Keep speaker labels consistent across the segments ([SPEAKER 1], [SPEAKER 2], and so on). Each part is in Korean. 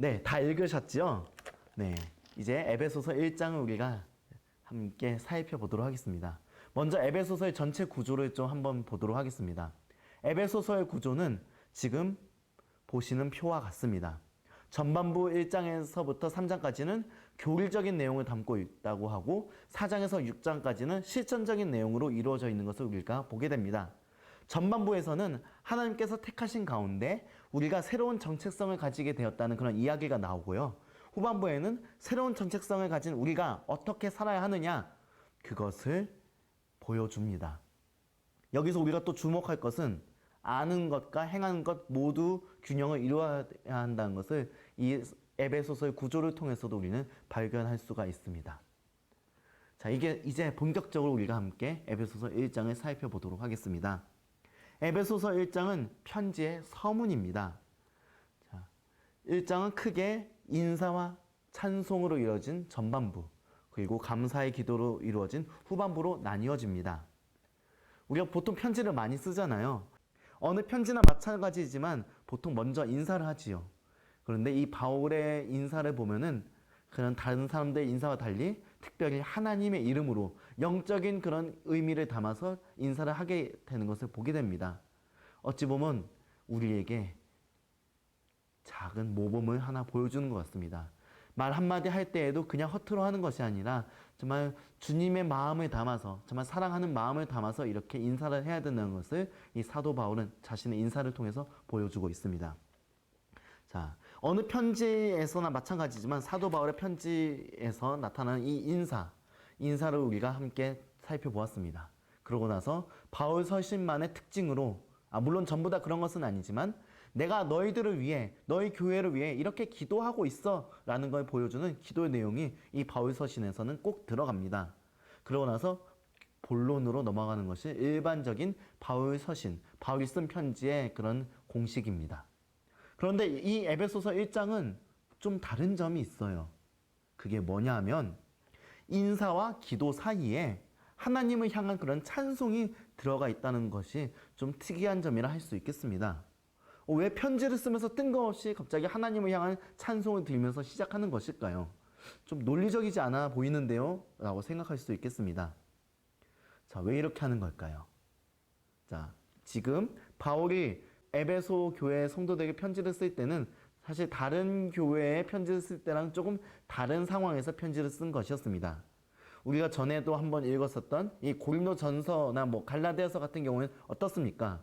[SPEAKER 1] 네, 다 읽으셨죠? 네, 이제 에베소서 1장을 우리가 함께 살펴보도록 하겠습니다. 먼저 에베소서의 전체 구조를 좀 한번 보도록 하겠습니다. 에베소서의 구조는 지금 보시는 표와 같습니다. 전반부 1장에서부터 3장까지는 교리적인 내용을 담고 있다고 하고 4장에서 6장까지는 실천적인 내용으로 이루어져 있는 것을 우리가 보게 됩니다. 전반부에서는 하나님께서 택하신 가운데 우리가 새로운 정체성을 가지게 되었다는 그런 이야기가 나오고요. 후반부에는 새로운 정체성을 가진 우리가 어떻게 살아야 하느냐 그것을 보여줍니다. 여기서 우리가 또 주목할 것은 아는 것과 행하는 것 모두 균형을 이루어야 한다는 것을 이 에베소서의 구조를 통해서도 우리는 발견할 수가 있습니다. 자, 이게 이제 본격적으로 우리가 함께 에베소서 1장을 살펴보도록 하겠습니다. 에베소서 1장은 편지의 서문입니다. 자, 1장은 크게 인사와 찬송으로 이루어진 전반부, 그리고 감사의 기도로 이루어진 후반부로 나뉘어집니다. 우리가 보통 편지를 많이 쓰잖아요. 어느 편지나 마찬가지지만 보통 먼저 인사를 하지요. 그런데 이 바울의 인사를 보면은 그런 다른 사람들의 인사와 달리 특별히 하나님의 이름으로 영적인 그런 의미를 담아서 인사를 하게 되는 것을 보게 됩니다. 어찌 보면 우리에게 작은 모범을 하나 보여주는 것 같습니다. 말 한마디 할 때에도 그냥 허투루 하는 것이 아니라 정말 주님의 마음을 담아서 정말 사랑하는 마음을 담아서 이렇게 인사를 해야 된다는 것을 이 사도 바울은 자신의 인사를 통해서 보여주고 있습니다. 자, 어느 편지에서나 마찬가지지만 사도 바울의 편지에서 나타나는 이 인사, 인사를 우리가 함께 살펴보았습니다. 그러고 나서 바울 서신만의 특징으로, 아, 물론 전부 다 그런 것은 아니지만 내가 너희들을 위해, 너희 교회를 위해 이렇게 기도하고 있어 라는 걸 보여주는 기도의 내용이 이 바울 서신에서는 꼭 들어갑니다. 그러고 나서 본론으로 넘어가는 것이 일반적인 바울 서신, 바울이 쓴 편지의 그런 공식입니다. 그런데 이 에베소서 1장은 좀 다른 점이 있어요. 그게 뭐냐 하면 인사와 기도 사이에 하나님을 향한 그런 찬송이 들어가 있다는 것이 좀 특이한 점이라 할 수 있겠습니다. 어, 왜 편지를 쓰면서 뜬금없이 갑자기 하나님을 향한 찬송을 들면서 시작하는 것일까요? 좀 논리적이지 않아 보이는데요? 라고 생각할 수도 있겠습니다. 자, 왜 이렇게 하는 걸까요? 자, 지금 바울이 에베소 교회 성도들에게 편지를 쓸 때는 사실 다른 교회에 편지를 쓸 때랑 조금 다른 상황에서 편지를 쓴 것이었습니다. 우리가 전에도 한번 읽었었던 이 고린도 전서나 뭐 갈라디아서 같은 경우는 어떻습니까?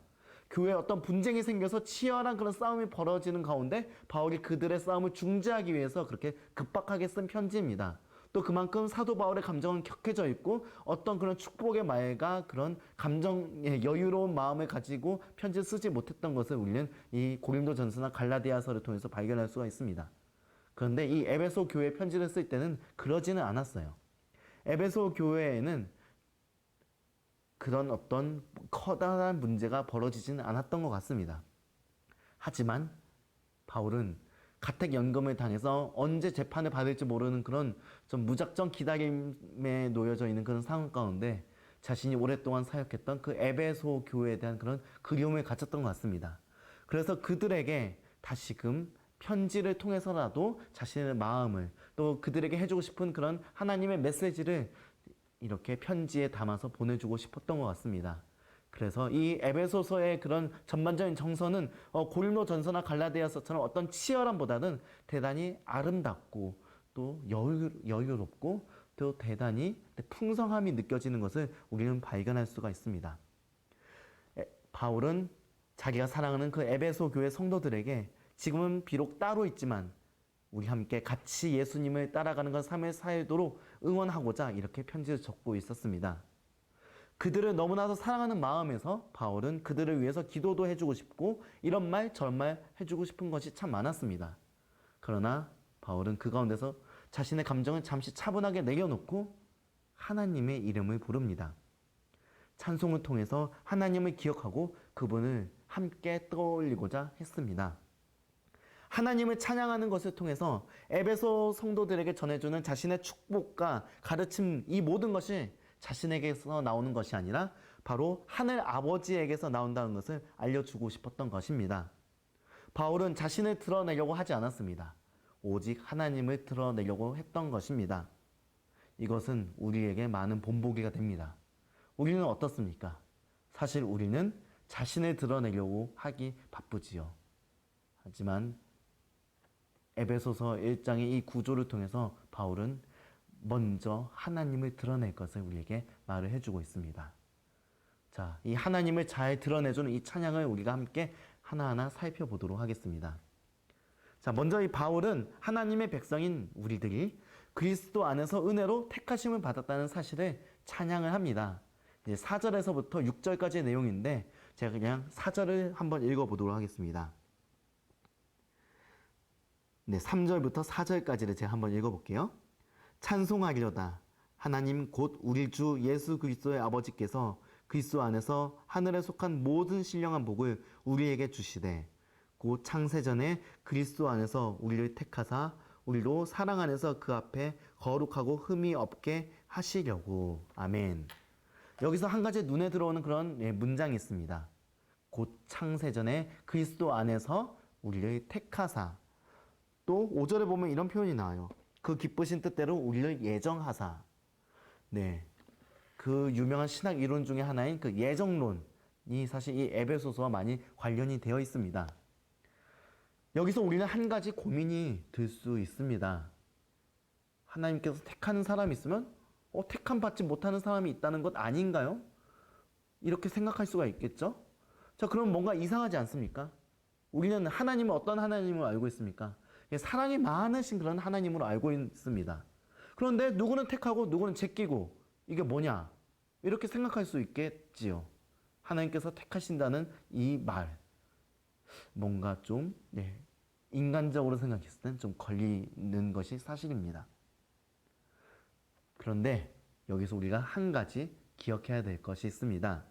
[SPEAKER 1] 교회에 어떤 분쟁이 생겨서 치열한 그런 싸움이 벌어지는 가운데 바울이 그들의 싸움을 중재하기 위해서 그렇게 급박하게 쓴 편지입니다. 또 그만큼 사도 바울의 감정은 격해져 있고 어떤 그런 축복의 말과 그런 감정의 여유로운 마음을 가지고 편지를 쓰지 못했던 것을 우리는 이 고린도 전서나 갈라디아서를 통해서 발견할 수가 있습니다. 그런데 이 에베소 교회 편지를 쓸 때는 그러지는 않았어요. 에베소 교회에는 그런 어떤 커다란 문제가 벌어지지는 않았던 것 같습니다. 하지만 바울은 가택 연금을 당해서 언제 재판을 받을지 모르는 그런 좀 무작정 기다림에 놓여져 있는 그런 상황 가운데 자신이 오랫동안 사역했던 그 에베소 교회에 대한 그런 그리움을 가졌던 것 같습니다. 그래서 그들에게 다시금 편지를 통해서라도 자신의 마음을 또 그들에게 해주고 싶은 그런 하나님의 메시지를 이렇게 편지에 담아서 보내주고 싶었던 것 같습니다. 그래서 이 에베소서의 그런 전반적인 정서는 어, 고린도 전서나 갈라디아서처럼 어떤 치열함보다는 대단히 아름답고 또 여유, 여유롭고 또 대단히 풍성함이 느껴지는 것을 우리는 발견할 수가 있습니다. 에, 바울은 자기가 사랑하는 그 에베소 교회 성도들에게 지금은 비록 따로 있지만 우리 함께 같이 예수님을 따라가는 건 삶의 사회도록 응원하고자 이렇게 편지를 적고 있었습니다. 그들을 너무나도 사랑하는 마음에서 바울은 그들을 위해서 기도도 해주고 싶고 이런 말 저런 말 해주고 싶은 것이 참 많았습니다. 그러나 바울은 그 가운데서 자신의 감정을 잠시 차분하게 내려놓고 하나님의 이름을 부릅니다. 찬송을 통해서 하나님을 기억하고 그분을 함께 떠올리고자 했습니다. 하나님을 찬양하는 것을 통해서 에베소 성도들에게 전해주는 자신의 축복과 가르침 이 모든 것이 자신에게서 나오는 것이 아니라 바로 하늘 아버지에게서 나온다는 것을 알려주고 싶었던 것입니다. 바울은 자신을 드러내려고 하지 않았습니다. 오직 하나님을 드러내려고 했던 것입니다. 이것은 우리에게 많은 본보기가 됩니다. 우리는 어떻습니까? 사실 우리는 자신을 드러내려고 하기 바쁘지요. 하지만 에베소서 1장의 이 구조를 통해서 바울은 먼저 하나님을 드러낼 것을 우리에게 말을 해주고 있습니다. 자, 이 하나님을 잘 드러내주는 이 찬양을 우리가 함께 하나하나 살펴보도록 하겠습니다. 자, 먼저 이 바울은 하나님의 백성인 우리들이 그리스도 안에서 은혜로 택하심을 받았다는 사실을 찬양을 합니다. 이제 4절에서부터 6절까지의 내용인데 제가 그냥 4절을 한번 읽어보도록 하겠습니다. 네, 3절부터 4절까지를 제가 한번 읽어볼게요. 찬송하리로다. 하나님 곧 우리 주 예수 그리스도의 아버지께서 그리스도 안에서 하늘에 속한 모든 신령한 복을 우리에게 주시되 곧 창세전에 그리스도 안에서 우리를 택하사 우리로 사랑 안에서 그 앞에 거룩하고 흠이 없게 하시려고 아멘. 여기서 한 가지 눈에 들어오는 그런 예, 문장이 있습니다. 곧 창세전에 그리스도 안에서 우리를 택하사 또 5절에 보면 이런 표현이 나와요. 그 기쁘신 뜻대로 우리를 예정하사. 네. 그 유명한 신학 이론 중에 하나인 그 예정론이 사실 이 에베소서와 많이 관련이 되어 있습니다. 여기서 우리는 한 가지 고민이 들 수 있습니다. 하나님께서 택하는 사람이 있으면 어, 택함 받지 못하는 사람이 있다는 것 아닌가요? 이렇게 생각할 수가 있겠죠? 자, 그럼 뭔가 이상하지 않습니까? 우리는 하나님을 어떤 하나님을 알고 있습니까? 예, 사랑이 많으신 그런 하나님으로 알고 있습니다. 그런데 누구는 택하고 누구는 제끼고 이게 뭐냐? 이렇게 생각할 수 있겠지요. 하나님께서 택하신다는 이 말. 뭔가 좀, 네, 인간적으로 생각했을 땐 좀 걸리는 것이 사실입니다. 그런데 여기서 우리가 한 가지 기억해야 될 것이 있습니다.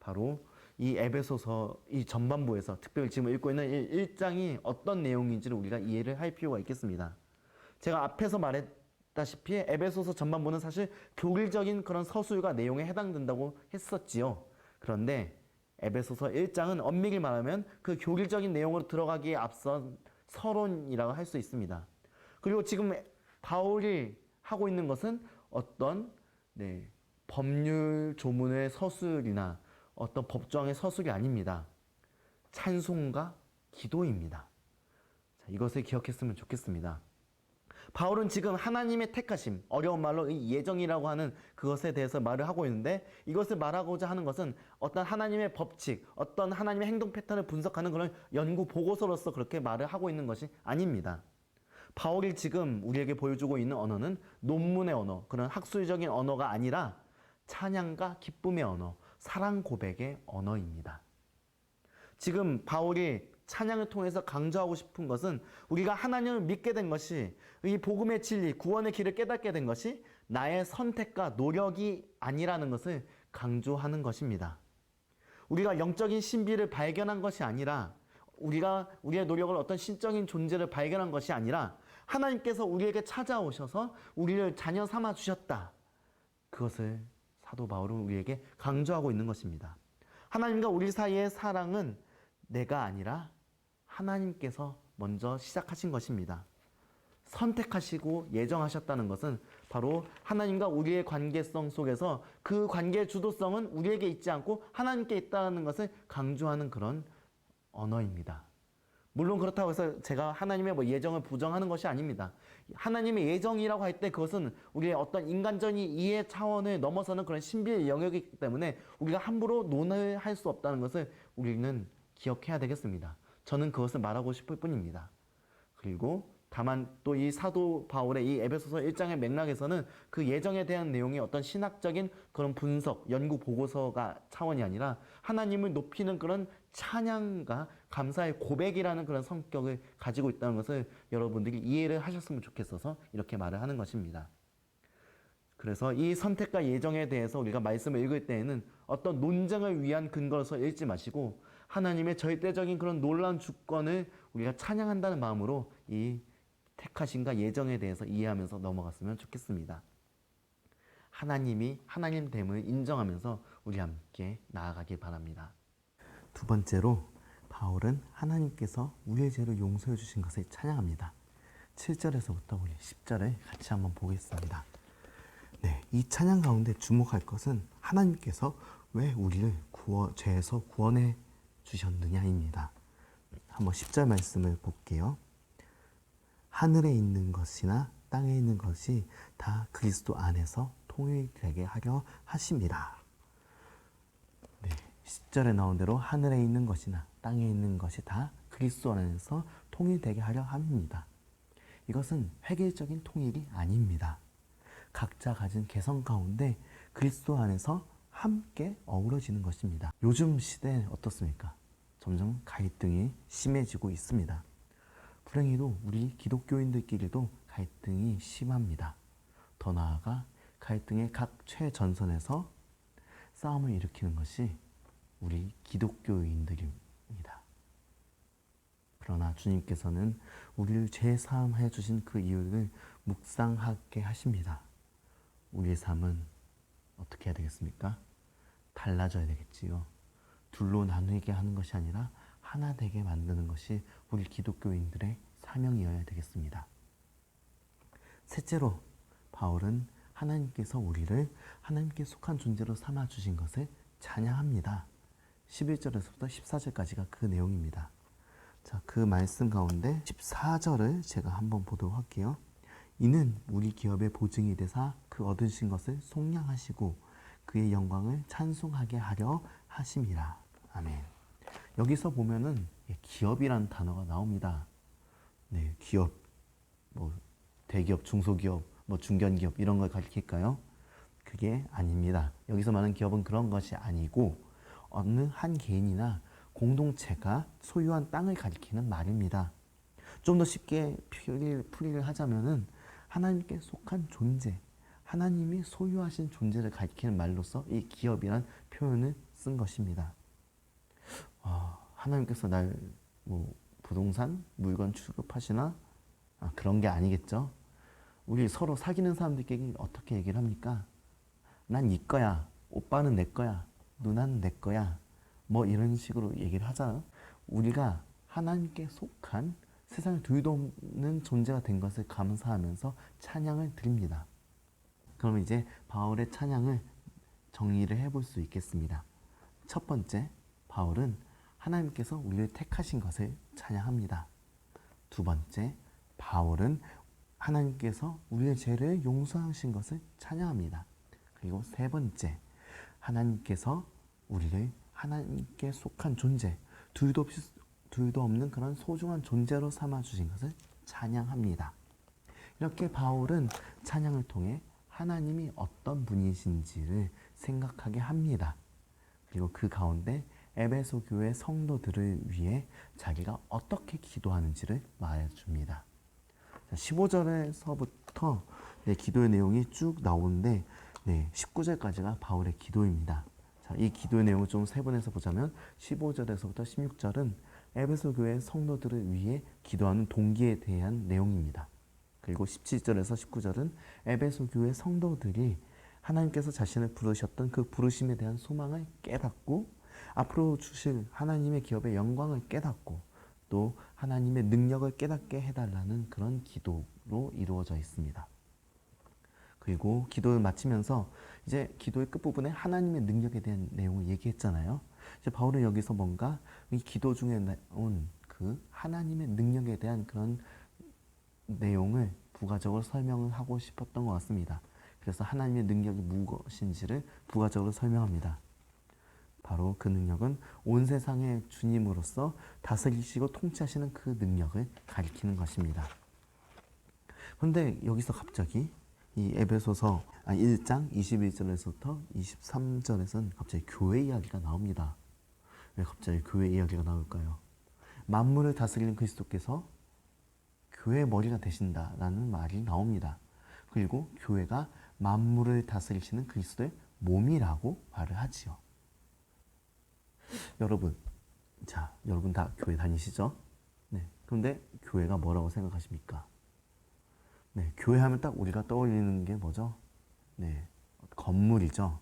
[SPEAKER 1] 바로 이 에베소서 이 전반부에서 특별히 지금 읽고 있는 1장이 어떤 내용인지를 우리가 이해를 할 필요가 있겠습니다. 제가 앞에서 말했다시피 에베소서 전반부는 사실 교리적인 그런 서술과 내용에 해당된다고 했었지요. 그런데 에베소서 1장은 엄밀히 말하면 그 교리적인 내용으로 들어가기에 앞선 서론이라고 할 수 있습니다. 그리고 지금 바울이 하고 있는 것은 어떤 네, 법률 조문의 서술이나 어떤 법조항의 서술이 아닙니다. 찬송과 기도입니다. 자, 이것을 기억했으면 좋겠습니다. 바울은 지금 하나님의 택하심, 어려운 말로 이 예정이라고 하는 그것에 대해서 말을 하고 있는데 이것을 말하고자 하는 것은 어떤 하나님의 법칙, 어떤 하나님의 행동 패턴을 분석하는 그런 연구 보고서로서 그렇게 말을 하고 있는 것이 아닙니다. 바울이 지금 우리에게 보여주고 있는 언어는 논문의 언어, 그런 학술적인 언어가 아니라 찬양과 기쁨의 언어, 사랑 고백의 언어입니다. 지금 바울이 찬양을 통해서 강조하고 싶은 것은 우리가 하나님을 믿게 된 것이 이 복음의 진리, 구원의 길을 깨닫게 된 것이 나의 선택과 노력이 아니라는 것을 강조하는 것입니다. 우리가 영적인 신비를 발견한 것이 아니라 우리가 우리의 노력을 어떤 신적인 존재를 발견한 것이 아니라 하나님께서 우리에게 찾아오셔서 우리를 자녀 삼아 주셨다. 그것을 사도 바울은 우리에게 강조하고 있는 것입니다. 하나님과 우리 사이의 사랑은 내가 아니라 하나님께서 먼저 시작하신 것입니다. 선택하시고 예정하셨다는 것은 바로 하나님과 우리의 관계성 속에서 그 관계의 주도성은 우리에게 있지 않고 하나님께 있다는 것을 강조하는 그런 언어입니다. 물론 그렇다고 해서 제가 하나님의 뭐 예정을 부정하는 것이 아닙니다. 하나님의 예정이라고 할 때 그것은 우리의 어떤 인간적인 이해 차원을 넘어서는 그런 신비의 영역이기 때문에 우리가 함부로 논을 할수 없다는 것을 우리는 기억해야 되겠습니다. 저는 그것을 말하고 싶을 뿐입니다. 그리고 다만 또 이 사도 바울의 이 에베소서 1장의 맥락에서는 그 예정에 대한 내용이 어떤 신학적인 그런 분석, 연구 보고서가 차원이 아니라 하나님을 높이는 그런 찬양과 감사의 고백이라는 그런 성격을 가지고 있다는 것을 여러분들이 이해를 하셨으면 좋겠어서 이렇게 말을 하는 것입니다. 그래서 이 선택과 예정에 대해서 우리가 말씀을 읽을 때에는 어떤 논쟁을 위한 근거로서 읽지 마시고 하나님의 절대적인 그런 놀라운 주권을 우리가 찬양한다는 마음으로 이 택하신과 예정에 대해서 이해하면서 넘어갔으면 좋겠습니다. 하나님이 하나님 됨을 인정하면서 우리 함께 나아가길 바랍니다. 두 번째로 바울은 하나님께서 우리의 죄를 용서해 주신 것을 찬양합니다. 7절에서부터 우리 10절을 같이 한번 보겠습니다. 네, 이 찬양 가운데 주목할 것은 하나님께서 왜 우리를 구원, 죄에서 구원해 주셨느냐입니다. 한번 10절 말씀을 볼게요. 하늘에 있는 것이나 땅에 있는 것이 다 그리스도 안에서 통일되게 하려 하심이라. 네, 10절에 나온 대로 하늘에 있는 것이나 땅에 있는 것이 다 그리스도 안에서 통일되게 하려 합니다. 이것은 획일적인 통일이 아닙니다. 각자 가진 개성 가운데 그리스도 안에서 함께 어우러지는 것입니다. 요즘 시대 어떻습니까? 점점 갈등이 심해지고 있습니다. 불행히도 우리 기독교인들끼리도 갈등이 심합니다. 더 나아가 갈등의 각 최전선에서 싸움을 일으키는 것이 우리 기독교인들입니다. 그러나 주님께서는 우리를 죄 사함해 주신 그 이유를 묵상하게 하십니다. 우리의 삶은 어떻게 해야 되겠습니까? 달라져야 되겠지요. 둘로 나누게 하는 것이 아니라 하나 되게 만드는 것이 우리 기독교인들의 사명이어야 되겠습니다. 셋째로 바울은 하나님께서 우리를 하나님께 속한 존재로 삼아 주신 것을 찬양합니다. 11절에서부터 14절까지가 그 내용입니다. 자, 그 말씀 가운데 14절을 제가 한번 보도록 할게요. 이는 우리 기업의 보증이 되사 그 얻으신 것을 속량하시고 그의 영광을 찬송하게 하려 하심이라. 아멘. 여기서 보면은 기업이라는 단어가 나옵니다. 네, 기업, 뭐 대기업, 중소기업, 뭐 중견기업 이런 걸 가리킬까요? 그게 아닙니다. 여기서 말하는 기업은 그런 것이 아니고 어느 한 개인이나 공동체가 소유한 땅을 가리키는 말입니다. 좀 더 쉽게 풀이를 하자면은 하나님께 속한 존재, 하나님이 소유하신 존재를 가리키는 말로서 이 기업이란 표현을 쓴 것입니다. 아, 하나님께서 날 뭐 부동산 물건 취급하시나 아, 그런 게 아니겠죠. 우리 서로 사귀는 사람들끼리 어떻게 얘기를 합니까? 난네 거야. 오빠는 내 거야. 누나는 내 거야. 뭐 이런 식으로 얘기를 하잖아요. 우리가 하나님께 속한 세상에 둘도 없는 존재가 된 것을 감사하면서 찬양을 드립니다. 그럼 이제 바울의 찬양을 정리를 해볼 수 있겠습니다. 첫 번째, 바울은 하나님께서 우리를 택하신 것을 찬양합니다. 두 번째, 바울은 하나님께서 우리의 죄를 용서하신 것을 찬양합니다. 그리고 세 번째, 하나님께서 우리를 하나님께 속한 존재, 둘도 없이 둘도 없는 그런 소중한 존재로 삼아 주신 것을 찬양합니다. 이렇게 바울은 찬양을 통해 하나님이 어떤 분이신지를 생각하게 합니다. 그리고 그 가운데 에베소 교회 성도들을 위해 자기가 어떻게 기도하는지를 말해줍니다. 15절에서부터 네, 기도의 내용이 쭉 나오는데 네, 19절까지가 바울의 기도입니다. 자, 이 기도의 내용을 좀 세분해서 보자면 15절에서부터 16절은 에베소 교회 성도들을 위해 기도하는 동기에 대한 내용입니다. 그리고 17절에서 19절은 에베소 교회 성도들이 하나님께서 자신을 부르셨던 그 부르심에 대한 소망을 깨닫고 앞으로 주실 하나님의 기업의 영광을 깨닫고 또 하나님의 능력을 깨닫게 해달라는 그런 기도로 이루어져 있습니다. 그리고 기도를 마치면서 이제 기도의 끝부분에 하나님의 능력에 대한 내용을 얘기했잖아요. 이제 바울은 여기서 뭔가 이 기도 중에 나온 그 하나님의 능력에 대한 그런 내용을 부가적으로 설명을 하고 싶었던 것 같습니다. 그래서 하나님의 능력이 무엇인지를 부가적으로 설명합니다. 바로 그 능력은 온 세상의 주님으로서 다스리시고 통치하시는 그 능력을 가리키는 것입니다. 그런데 여기서 갑자기 이 에베소서 1장 21절에서부터 23절에서는 갑자기 교회 이야기가 나옵니다. 왜 갑자기 교회 이야기가 나올까요? 만물을 다스리는 그리스도께서 교회의 머리가 되신다라는 말이 나옵니다. 그리고 교회가 만물을 다스리시는 그리스도의 몸이라고 말을 하지요. 여러분, 자, 여러분 다 교회 다니시죠? 네. 그런데 교회가 뭐라고 생각하십니까? 네, 교회 하면 딱 우리가 떠올리는 게 뭐죠? 네, 건물이죠.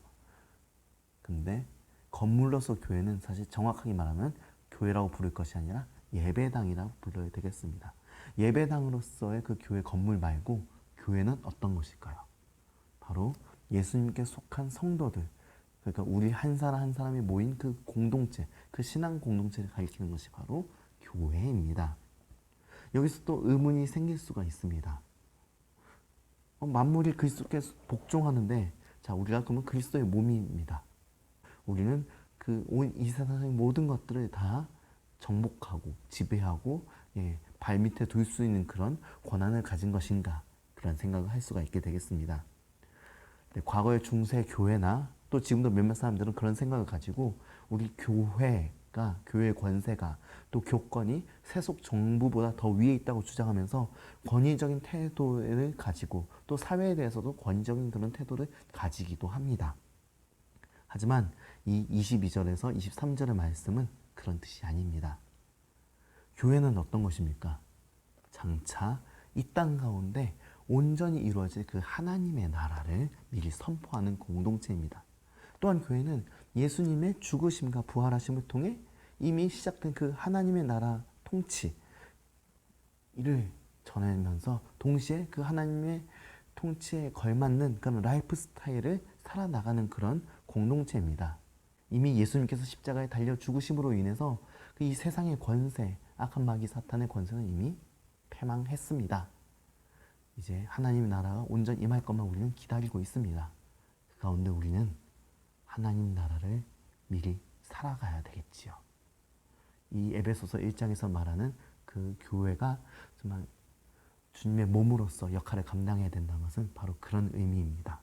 [SPEAKER 1] 근데 건물로서 교회는 사실 정확하게 말하면 교회라고 부를 것이 아니라 예배당이라고 불러야 되겠습니다. 예배당으로서의 그 교회 건물 말고 교회는 어떤 것일까요? 바로 예수님께 속한 성도들, 그러니까 우리 한 사람 한 사람이 모인 그 공동체, 그 신앙 공동체를 가리키는 것이 바로 교회입니다. 여기서 또 의문이 생길 수가 있습니다. 어, 만물이 그리스도께 복종하는데, 자 우리가 그러면 그리스도의 몸입니다. 우리는 그 온 이 세상의 모든 것들을 다 정복하고 지배하고 예, 발 밑에 둘 수 있는 그런 권한을 가진 것인가 그런 생각을 할 수가 있게 되겠습니다. 네, 과거의 중세 교회나 또 지금도 몇몇 사람들은 그런 생각을 가지고 우리 교회가 교회의 권세가 또 교권이 세속 정부보다 더 위에 있다고 주장하면서 권위적인 태도를 가지고 또 사회에 대해서도 권위적인 그런 태도를 가지기도 합니다. 하지만 이 22절에서 23절의 말씀은 그런 뜻이 아닙니다. 교회는 어떤 것입니까? 장차 이 땅 가운데 온전히 이루어질 그 하나님의 나라를 미리 선포하는 공동체입니다. 또한 교회는 예수님의 죽으심과 부활하심을 통해 이미 시작된 그 하나님의 나라 통치 이를 전하면서 동시에 그 하나님의 통치에 걸맞는 그런 라이프 스타일을 살아나가는 그런 공동체입니다. 이미 예수님께서 십자가에 달려 죽으심으로 인해서 그이 세상의 권세, 악한 마귀 사탄의 권세는 이미 패망했습니다. 이제 하나님 나라가 온전히 임할 것만 우리는 기다리고 있습니다. 그 가운데 우리는 하나님 나라를 미리 살아가야 되겠지요. 이 에베소서 1장에서 말하는 그 교회가 정말 주님의 몸으로서 역할을 감당해야 된다는 것은 바로 그런 의미입니다.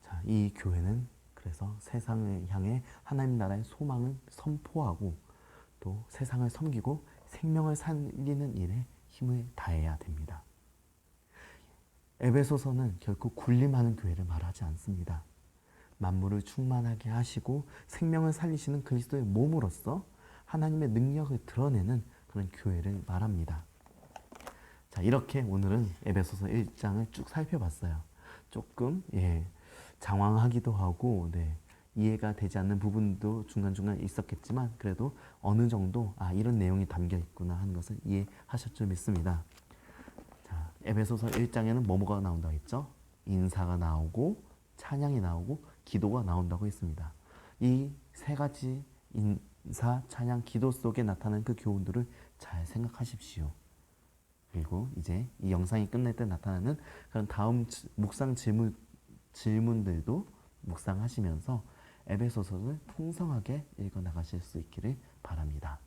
[SPEAKER 1] 자, 이 교회는 그래서 세상을 향해 하나님 나라의 소망을 선포하고 또 세상을 섬기고 생명을 살리는 일에 힘을 다해야 됩니다. 에베소서는 결코 군림하는 교회를 말하지 않습니다. 만물을 충만하게 하시고 생명을 살리시는 그리스도의 몸으로서 하나님의 능력을 드러내는 그런 교회를 말합니다. 자, 이렇게 오늘은 에베소서 1장을 쭉 살펴봤어요. 조금 예, 장황하기도 하고 네, 이해가 되지 않는 부분도 중간중간 있었겠지만 그래도 어느 정도 아 이런 내용이 담겨 있구나 하는 것을 이해하셨죠 믿습니다. 자, 에베소서 1장에는 뭐뭐가 나온다고 했죠? 인사가 나오고 찬양이 나오고 기도가 나온다고 했습니다. 이 세 가지 인사, 찬양, 기도 속에 나타나는 그 교훈들을 잘 생각하십시오. 그리고 이제 이 영상이 끝날 때 나타나는 그런 다음 묵상 질문 질문들도 묵상하시면서 에베소서를 풍성하게 읽어 나가실 수 있기를 바랍니다.